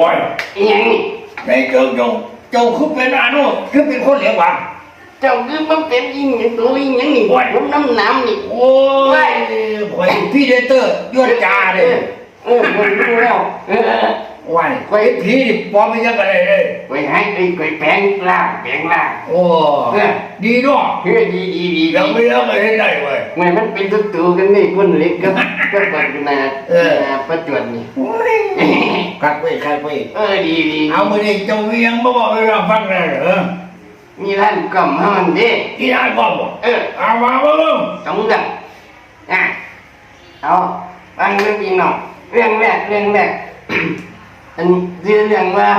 ว้ายอีหยังนี่ในเจ้าเจ้าเจ้าคือเป็นอาโนุคือเป็นคนเหลียงหวังเจ้าคือมันเป็นอีหยังตัวอีหยังนี่โอ้ยผมน้ำน้ำนี่โอ้ยข่อยพี่เดเตอร์ยอดจ่าเด้เออผมรู้แล้วเออ ว้ายข่อยผีนี่ปลอมไม่ยังกันเลยเลย ไปให้ไอ้ไปแปลงร่างแปลงร่าง โอ้ดีเนาะเฮ้ยดีดีดียังไม่ยังเลยได้เว้ย เมื่อมันเป็นศัตรูกันนี่คนเล็กก็ ก็ปัจจุบันเออปัจจุบันนี่โอ้ยคักไปคักไปเออดีดีเอามือนี้เจ้าเวียงมาบอกให้เราฟังเลยเหรอมีร้านกล่อมให้มันดิที่ร้านบอกบ่เออเอามาบ่ลูกสองเรื่องอะเอาฟังเรื่องจริงหน่อยเรื่องแรกเรื่องแรก อันนี้ชื่อเรื่องว่า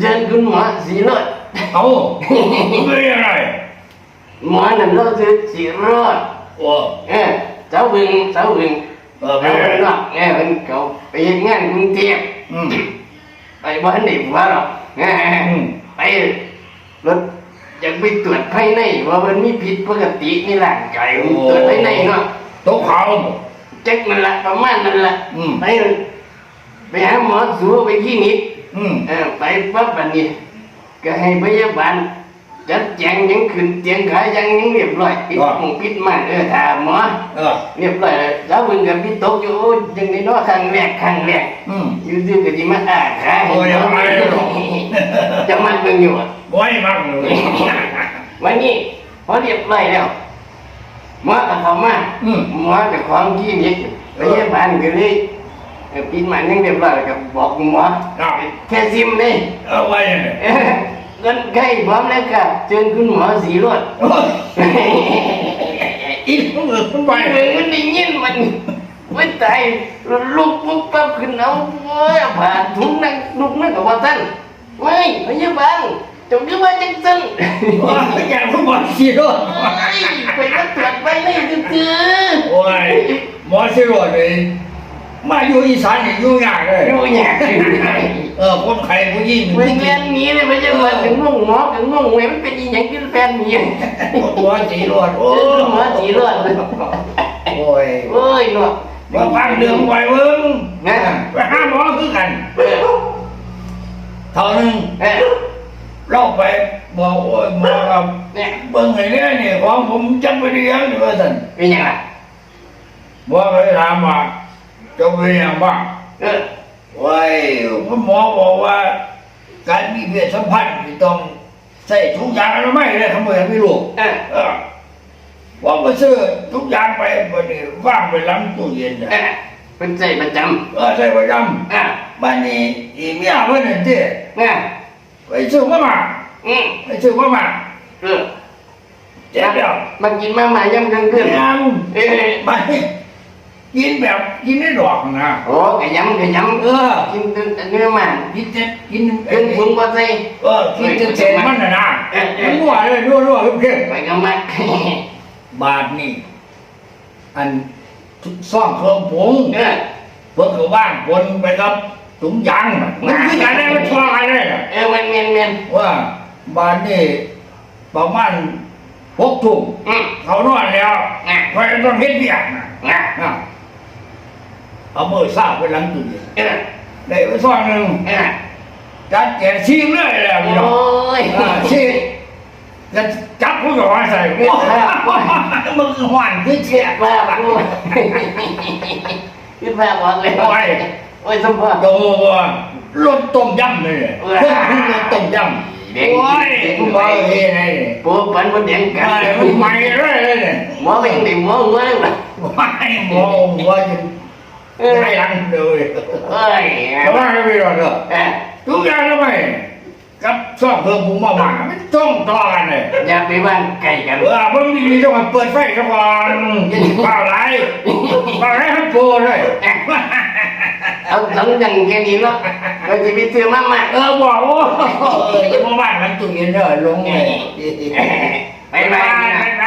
เชิญคุณหมอสีรถเอาไม่อะไรหมอนั่นเราชื่อสีรถโอ้เออเจ้าบึงเจ้าบึงเออเจ้าไม่บึงอะไรเนาะเออมันเขาไปเฮ็ดงานกรุงเทพอืมไปบ้านไหนวะหรอกเอออืมไปรถอยากไปตรวจภายในว่ามันมีผิดปกติในร่างกายมันตรวจภายในเนาะตกเขาแจ็คนั่นละประมาณนั่นละอืมไป ไปหาหมอสูไปคลินิกอืมเออไปปั๊บบัดนี้ ก็ให้พยาบาลจัดแจงหยังขึ้นเตียงขายังยังเรียบร้อยปิดหมองปิดม่านเออถามหมอเออเรียบร้อยแล้วแล้วมึงกับพี่ตกอยู่โอ้ยยังในน้อครั้งแรกครั้งแรกอืมอยู่ซื่อก็สิมาอ่าขาโอ้ยยังไงเนี่ยจะมาเบิ่งอยู่อะไว้มั่งเลยวันนี้พอเรียบร้อยแล้วหมอกับเขามาอืมหมอกับของที่นี่พยาบาลก็เลย เออปิดม่านยังเรียบร้อยแล้วก็บอกหมอเอาแค่ซิมเลยเอาไว้เนี่ยเออคนไข้พร้อมแล้วค่ะเชิญคุณหมอสีรวดโอ้ยอีกมึงเออมึงไปไปมันได้ยินมันไม่ตายลุกปุ๊บปั๊บขึ้นเอาโอ้ยผ่าถุงนั่งลุกนั่งกับว่าท่านไม่พยาบาลจงคือว่าจังสันโอ้ยอย่ามึงบอกสิโรดไม่ไปก็ตรวจไปไม่จืดโอ้ยหมอสิโรดเลย มาอยู่อีสานนี่อยู่ยากเลยๆดูอย่างนี้เออคนไข้ผู้หญิงไปเรียนหนี้เลยพยาบาลถึงงงหมอถึงงงเว้ยมันเป็นอีหยังกินแฟนหนีหัวสีโรดโอ้เชิญคุณหมอสีรวดโอ้ยโอ้ยหนวดมาฟังเรื่องไว้เบิ้งนะไปหาหมอคือกันเออเท่านึงเออเราไปบอกโอ้ยหมอเราเนี่ยเบิ้งไอ้เนี่ยนี่ของผมจำไปเรียนอยู่ว่าท่านเป็นยังไงหมอไปถามว่า จะเป็นยังบ้างเออว้ายคุณหมอบอกว่า การมีเพศสัมพันธ์นี่ต้องใส่ทุกอย่างอนามัยเลยทำไมไม่รู้เออเออว่าไปซื้อทุกอย่างไปวันนี้ว่างไปหล้างตู้เย็นเอน่ะอเป็นใจประจเออใส่ประจำอะำบ้านนี้อีเมียเพื่อนนั่นเจ้เนี่ยไปซื้อมามาอืมไปซื้อมามาเออเจ็บแล้วมากินมาหมาย่ำกลางคืนยังเออบ้านนี้ กินแบบกินได้ดอกนะโอ้กะยำกะยเออำกินเนื้อหมากินเจ็บกินเกินพุงก็ใส่เออกินเจ็บเจ็บมันน่ะนะเออเออมันรั่วเลยรั่วรั่วเพิ่มไปกับมักบาทนี่อันซ่องเครื่องผงเออเพิ่งก็ว่างปนไปกับถุงยางน่ะมันคือการได้มันทออะไรได้น่ะเออมันเมียนเมียนว่าบาทนี่ประมาณหกทุ่มอืมเขานอนแล้วอะเพราะต้องเฮ็ดเบียกนะอะอะ เอามือซาบไปหลังตู้เย็นเออได้ไปซองหนึ่งเออจัดแจกชิมเลยแล้วพี่น้องโอ้ยอ่าชิมจะจับผู้ก่อใส่โอ้ยมึงหวานคือเชี่เจ็ยบมากโอ้ยขึ้นมาบอกเลยโอ้ยโอ้ยสมพรโตว่ารสต้มยำเลยเพิ่งขึ้นรสต้มยำเด็กโอ้ยกูบอกเฮ้ยไงเนี่ยปูปันบนแดงกัไอ้นมันใหม่เลยเนี่ยหมอไม่ได้หมอหัวเลยนะไม่หมอหัวจะ ให้หลังเลยเอ้ยแต่ว่าไม่รอดเลยเออทุกอย่างทำไมกับซ่องเพิ่มพุงมาหมาไม่ต้องต่อกันเลยอย่าไปบ้านไก่กันเออมึงดีๆต้องมาเปิดไฟซะก่อนอย่าถึงเปล่าไรเปล่าไรให้โปรเลยเอาสองอย่างแค่นี้เนาะเราจะไปซื้อมาม่าเออบอกว่าเออจะมาบ้านมันตู้เย็นเด้อลงเลยไปไปไปไป